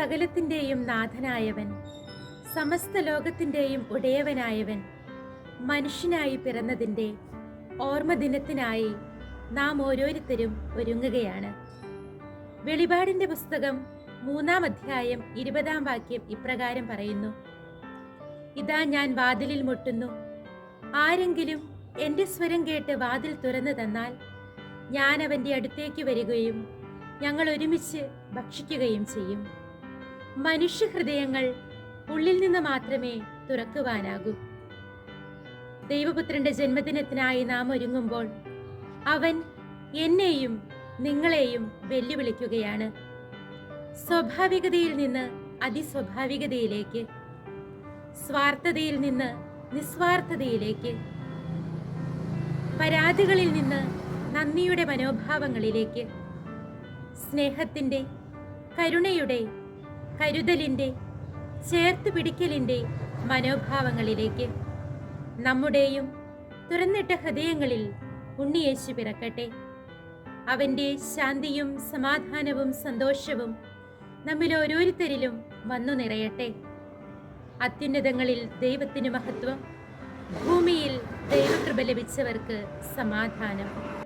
സകലത്തിന്റെയും നാഥനായവൻ സമസ്ത ലോകത്തിന്റെയും ഉടയവനായവൻ മനുഷ്യനായി പിറന്നതിന്റെ ഓർമ്മ ദിനത്തിനായി നാം ഓരോരുത്തരും ഒരുങ്ങുകയാണ്. വെളിപാടിന്റെ പുസ്തകം മൂന്നാം അധ്യായം ഇരുപതാം വാക്യം ഇപ്രകാരം പറയുന്നു. ഇതാ ഞാൻ വാതിലിൽ മുട്ടുന്നു. ആരെങ്കിലും എന്റെ സ്വരം കേട്ട് വാതിൽ തുറന്നു തന്നാൽ ഞാൻ അവന്റെ അടുത്തേക്ക് വരികയും ഞങ്ങൾ ഒരുമിച്ച് ഭക്ഷിക്കുകയും ചെയ്യും. മനുഷ്യഹൃദയങ്ങൾ ഉള്ളിൽ നിന്ന് മാത്രമേ തുറക്കുവാനാകൂ. ദൈവപുത്രന്റെ ജന്മദിനത്തിനായി നാം ഒരുങ്ങുമ്പോൾ അവൻ എന്നെയും നിങ്ങളെയും വെല്ലുവിളിക്കുകയാണ്. സ്വാഭാവികതയിൽ നിന്ന് അതിസ്വാഭാവികതയിലേക്ക് സ്വാർത്ഥതയിൽ നിന്ന് നിസ്വാർത്ഥതയിലേക്ക് പരാതികളിൽ നിന്ന് നന്ദിയുടെ മനോഭാവങ്ങളിലേക്ക് സ്നേഹത്തിന്റെ കരുണയുടെ കരുതലിന്റെ ചേർത്ത് പിടിക്കലിന്റെ മനോഭാവങ്ങളിലേക്ക്. നമ്മുടെയും തുറന്നിട്ട ഹൃദയങ്ങളിൽ ഉണ്ണിയേശു പിറക്കട്ടെ. അവന്റെ ശാന്തിയും സമാധാനവും സന്തോഷവും നമ്മിൽ ഓരോരുത്തരിലും വന്നു നിറയട്ടെ. അത്യുന്നതങ്ങളിൽ ദൈവത്തിന് മഹത്വം ഭൂമിയിൽ ദൈവകൃപ ലഭിച്ചവർക്ക് സമാധാനം.